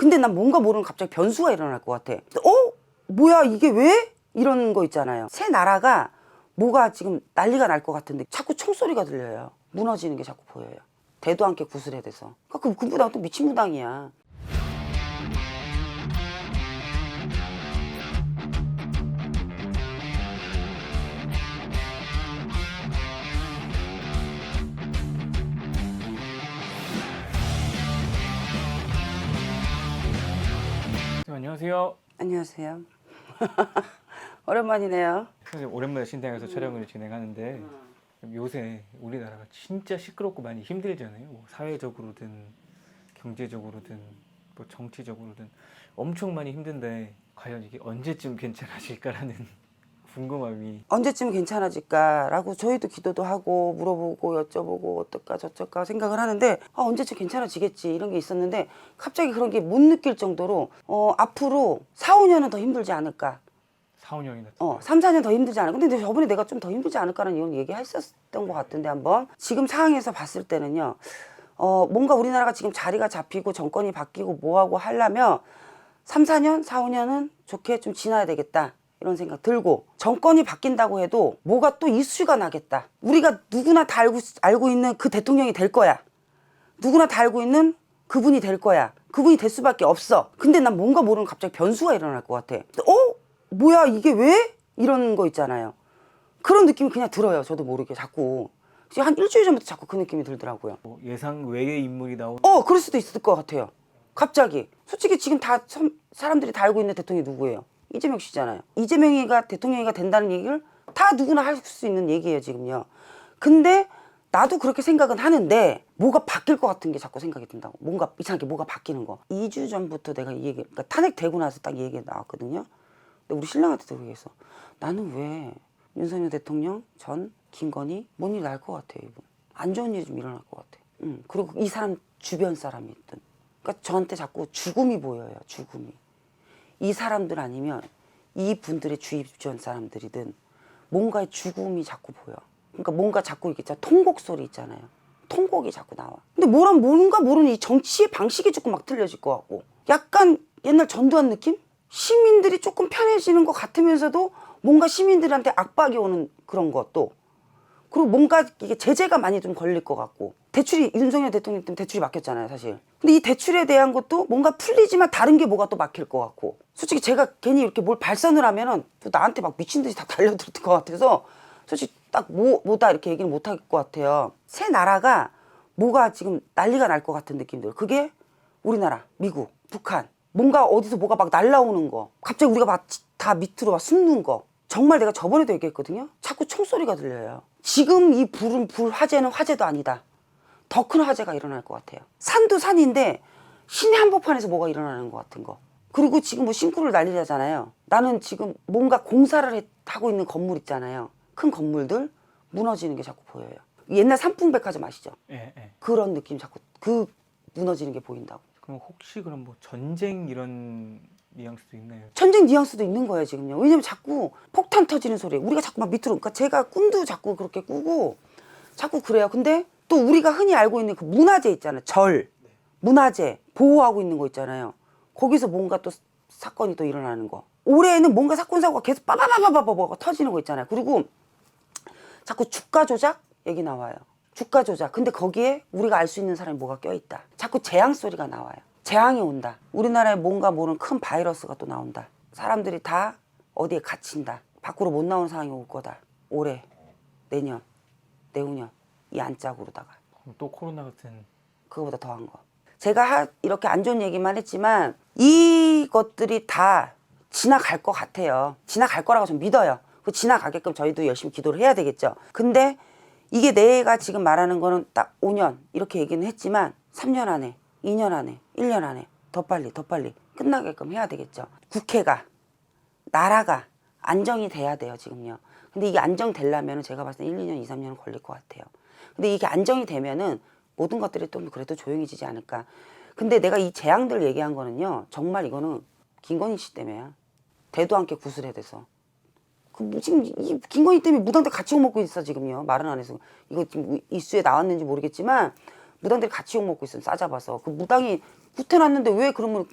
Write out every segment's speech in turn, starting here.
근데 난 뭔가 모르는 갑자기 변수가 일어날 것 같아. 어? 뭐야 이게 왜? 이런 거 있잖아요. 새 나라가 뭐가 지금 난리가 날 것 같은데 자꾸 총소리가 들려요. 무너지는 게 자꾸 보여요. 대도 않게 구슬에 대서. 그러니까 그, 그 무당 또 미친 무당이야. 안녕하세요. 안녕하세요. 오랜만이네요. 선생님 오랜만에 신당에서 촬영을 진행하는데 요새 우리나라가 진짜 시끄럽고 많이 힘들잖아요. 뭐 사회적으로든 경제적으로든 뭐 정치적으로든 엄청 많이 힘든데 과연 이게 언제쯤 괜찮아질까라는 궁금함이. 언제쯤 괜찮아질까라고 저희도 기도도 하고 물어보고 여쭤보고 어떨까 저쩔까 생각을 하는데 아, 언제쯤 괜찮아지겠지 이런 게 있었는데 갑자기 그런 게 못 느낄 정도로 어, 앞으로 4, 5년은 더 힘들지 않을까. 4, 5년이나 어, 3, 4년 더 힘들지 않을까. 근데 저번에 내가 좀 더 힘들지 않을까라는 이런 얘기 했었던 것 같은데 한번. 지금 상황에서 봤을 때는요 어, 뭔가 우리나라가 지금 자리가 잡히고 정권이 바뀌고 뭐하고 하려면 3, 4년, 4, 5년은 좋게 좀 지나야 되겠다. 이런 생각 들고 정권이 바뀐다고 해도 뭐가 또 이슈가 나겠다. 우리가 누구나 다 알고, 알고 있는 그 대통령이 될 거야. 누구나 다 알고 있는 그분이 될 거야. 그분이 될 수밖에 없어. 근데 난 뭔가 모르는 갑자기 변수가 일어날 것 같아. 어? 뭐야 이게 왜? 이런 거 있잖아요. 그런 느낌이 그냥 들어요. 저도 모르게 자꾸. 한 일주일 전부터 자꾸 그 느낌이 들더라고요. 뭐 예상 외의 인물이 나온 어, 그럴 수도 있을 것 같아요. 갑자기. 솔직히 지금 다 선- 사람들이 다 알고 있는 대통령이 누구예요? 이재명 씨잖아요. 이재명이가 대통령이가 된다는 얘기를 다 누구나 할 수 있는 얘기예요, 지금요. 근데 나도 그렇게 생각은 하는데 뭐가 바뀔 것 같은 게 자꾸 생각이 든다고. 뭔가 이상하게 뭐가 바뀌는 거. 2주 전부터 내가 이 얘기, 그러니까 탄핵되고 나서 딱 이 얘기가 나왔거든요. 근데 우리 신랑한테도 그랬어. 나는 왜 윤석열 대통령 전 김건희 뭔 일 날 것 같아, 이분. 안 좋은 일이 좀 일어날 것 같아. 응. 그리고 이 사람 주변 사람이 있든. 그러니까 저한테 자꾸 죽음이 보여요, 죽음이. 이 사람들 아니면 이 분들의 주변 사람들이든 뭔가의 죽음이 자꾸 보여. 그러니까 뭔가 자꾸 있잖아. 통곡 소리 있잖아요. 통곡이 자꾸 나와. 근데 뭐란 뭔가 모르는 이 정치의 방식이 조금 막 틀려질 것 같고. 약간 옛날 전두환 느낌? 시민들이 조금 편해지는 것 같으면서도 뭔가 시민들한테 압박이 오는 그런 것도. 그리고 뭔가 이게 제재가 많이 좀 걸릴 것 같고 대출이 윤석열 대통령 때문에 대출이 막혔잖아요 사실. 근데 이 대출에 대한 것도 뭔가 풀리지만 다른 게 뭐가 또 막힐 것 같고. 솔직히 제가 괜히 이렇게 뭘 발산을 하면은 또 나한테 막 미친 듯이 다 달려들 것 같아서 솔직히 딱 뭐, 뭐다 이렇게 얘기는 못할 것 같아요. 새 나라가 뭐가 지금 난리가 날 것 같은 느낌들. 그게 우리나라 미국 북한. 뭔가 어디서 뭐가 막 날라오는 거. 갑자기 우리가 막 다 밑으로 막 숨는 거. 정말 내가 저번에도 얘기했거든요. 자꾸 총소리가 들려요. 지금 이 불은 불 화재는 화재도 아니다. 더 큰 화재가 일어날 것 같아요. 산도 산인데 신의 한복판에서 뭐가 일어나는 것 같은 거. 그리고 지금 뭐 싱크를 난리잖아요. 나는 지금 뭔가 공사를 해- 하고 있는 건물 있잖아요. 큰 건물들 무너지는 게 자꾸 보여요. 옛날 삼풍백화점 아시죠? 예, 예. 그런 느낌 자꾸 그 무너지는 게 보인다고. 그럼 혹시 그럼 뭐 전쟁 이런 뉘앙스도 있나요? 전쟁 뉘앙스도 있는 거예요 지금요. 왜냐면 자꾸 폭탄 터지는 소리. 우리가 자꾸 막 밑으로. 그러니까 제가 꿈도 자꾸 그렇게 꾸고 자꾸 그래요. 근데 또 우리가 흔히 알고 있는 그 문화재 있잖아요. 절, 문화재 보호하고 있는 거 있잖아요. 거기서 뭔가 또 사건이 또 일어나는 거. 올해에는 뭔가 사건 사고가 계속 빠바바바바바가 터지는 거 있잖아요. 그리고 자꾸 주가 조작 얘기 나와요. 주가 조작. 근데 거기에 우리가 알 수 있는 사람이 뭐가 껴있다. 자꾸 재앙 소리가 나와요. 재앙이 온다. 우리나라에 뭔가 모르는 큰 바이러스가 또 나온다. 사람들이 다 어디에 갇힌다. 밖으로 못 나오는 상황이 올 거다. 올해, 내년, 내후년 이 안짝으로다가 그럼 또 코로나 같은 그거보다 더한 거. 제가 하- 이렇게 안 좋은 얘기만 했지만 이것들이 다 지나갈 것 같아요. 지나갈 거라고 좀 믿어요. 그 지나가게끔 저희도 열심히 기도를 해야 되겠죠. 근데 이게 내가 지금 말하는 거는 딱 5년 이렇게 얘기는 했지만 3년 안에, 2년 안에, 1년 안에 더 빨리 더 빨리 끝나게끔 해야 되겠죠. 국회가 나라가 안정이 돼야 돼요, 지금요. 근데 이게 안정되려면 제가 봤을 때 1, 2년, 2, 3년은 걸릴 것 같아요. 근데 이게 안정이 되면은 모든 것들이 좀 그래도 조용해지지 않을까. 근데 내가 이 재앙들 얘기한 거는요, 정말 이거는 김건희 씨 때문에야. 대도 않게 구슬에 대서. 그뭐 지금 이 김건희 때문에 무당들 같이 욕 먹고 있어 지금요. 말은 안 해서 이거 지금 이슈에 나왔는지 모르겠지만 무당들이 같이 욕 먹고 있어 싸잡아서 그 무당이 구태놨는데 왜 그러면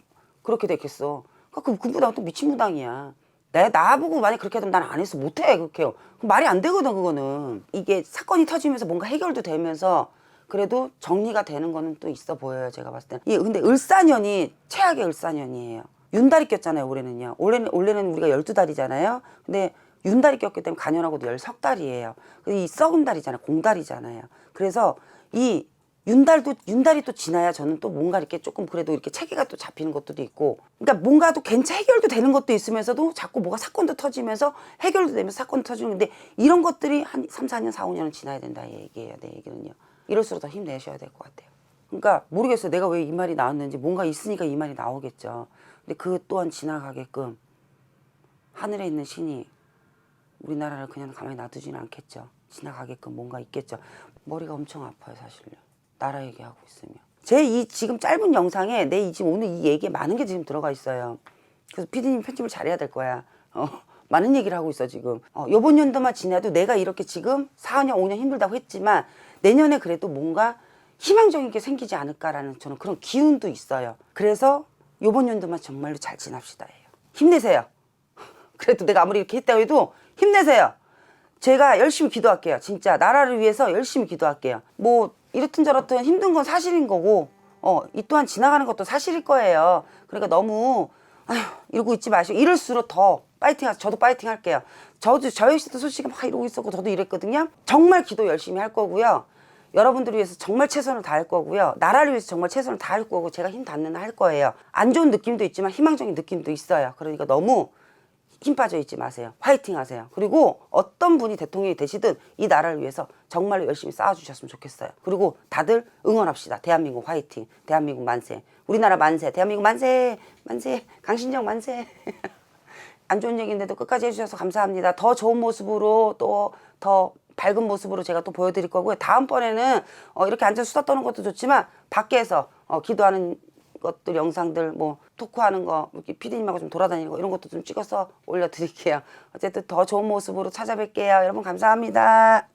그렇게 됐겠어. 그러니까 그 무당 또 미친 무당이야. 내 나보고 만약 그렇게 하면 난 안 했어 못해 그렇게요. 그럼 말이 안 되거든 그거는. 이게 사건이 터지면서 뭔가 해결도 되면서 그래도 정리가 되는 거는 또 있어 보여요 제가 봤을 때는. 예, 근데 을사년이 최악의 을사년이에요. 윤달이 꼈잖아요 올해는요. 올해는 올해는 우리가 열두 달이잖아요. 근데 윤달이 꼈기 때문에 간연하고도 열석 달이에요. 이 썩은 달이잖아요. 공달이잖아요. 그래서 이 윤달도 윤달이 또 지나야 저는 또 뭔가 이렇게 조금 그래도 이렇게 체계가 또 잡히는 것들도 있고 그러니까 뭔가도 괜찮 해결도 되는 것도 있으면서도 자꾸 뭐가 사건도 터지면서 해결도 되면서 사건 터지는데 이런 것들이 한 3, 4년, 4, 5년은 지나야 된다 이 얘기예요. 내 얘기는요. 이럴수록 더 힘내셔야 될 것 같아요. 그러니까 모르겠어요. 내가 왜 이 말이 나왔는지 뭔가 있으니까 이 말이 나오겠죠. 근데 그 또한 지나가게끔 하늘에 있는 신이 우리나라를 그냥 가만히 놔두지는 않겠죠. 지나가게끔 뭔가 있겠죠. 머리가 엄청 아파요, 사실요. 나라 얘기하고 있으면. 제이 지금 짧은 영상에 내 이 지금 오늘 이 얘기에 많은 게 지금 들어가 있어요. 그래서 피디님 편집을 잘해야 될 거야. 어, 많은 얘기를 하고 있어, 지금. 어, 요번 연도만 지나도 내가 이렇게 지금 4년, 5년 힘들다고 했지만 내년에 그래도 뭔가 희망적인 게 생기지 않을까라는 저는 그런 기운도 있어요. 그래서 요번 연도만 정말로 잘 지납시다 해요. 힘내세요. 그래도 내가 아무리 이렇게 했다고 해도 힘내세요. 제가 열심히 기도할게요. 진짜 나라를 위해서 열심히 기도할게요. 뭐 이렇든 저렇든 힘든 건 사실인 거고 어, 이 또한 지나가는 것도 사실일 거예요. 그러니까 너무 아휴 이러고 있지 마시고 이럴수록 더 파이팅 하세요. 저도 파이팅 할게요. 저도 저 역시도 솔직히 막 이러고 있었고 저도 이랬거든요. 정말 기도 열심히 할 거고요. 여러분들을 위해서 정말 최선을 다할 거고요. 나라를 위해서 정말 최선을 다할 거고 제가 힘 닿는 한할 거예요. 안 좋은 느낌도 있지만 희망적인 느낌도 있어요. 그러니까 너무 힘 빠져 있지 마세요. 화이팅 하세요. 그리고 어떤 분이 대통령이 되시든 이 나라를 위해서 정말로 열심히 싸워주셨으면 좋겠어요. 그리고 다들 응원합시다. 대한민국 화이팅. 대한민국 만세. 우리나라 만세. 대한민국 만세. 만세. 강신정 만세. 안 좋은 얘기인데도 끝까지 해주셔서 감사합니다. 더 좋은 모습으로 또 더 밝은 모습으로 제가 또 보여드릴 거고요. 다음번에는 어, 이렇게 앉아서 수다 떠는 것도 좋지만 밖에서 어, 기도하는 것들 영상들 뭐 토크하는 거 이렇게 피디님하고 좀 돌아다니는 거 이런 것도 좀 찍어서 올려드릴게요. 어쨌든 더 좋은 모습으로 찾아뵐게요. 여러분 감사합니다.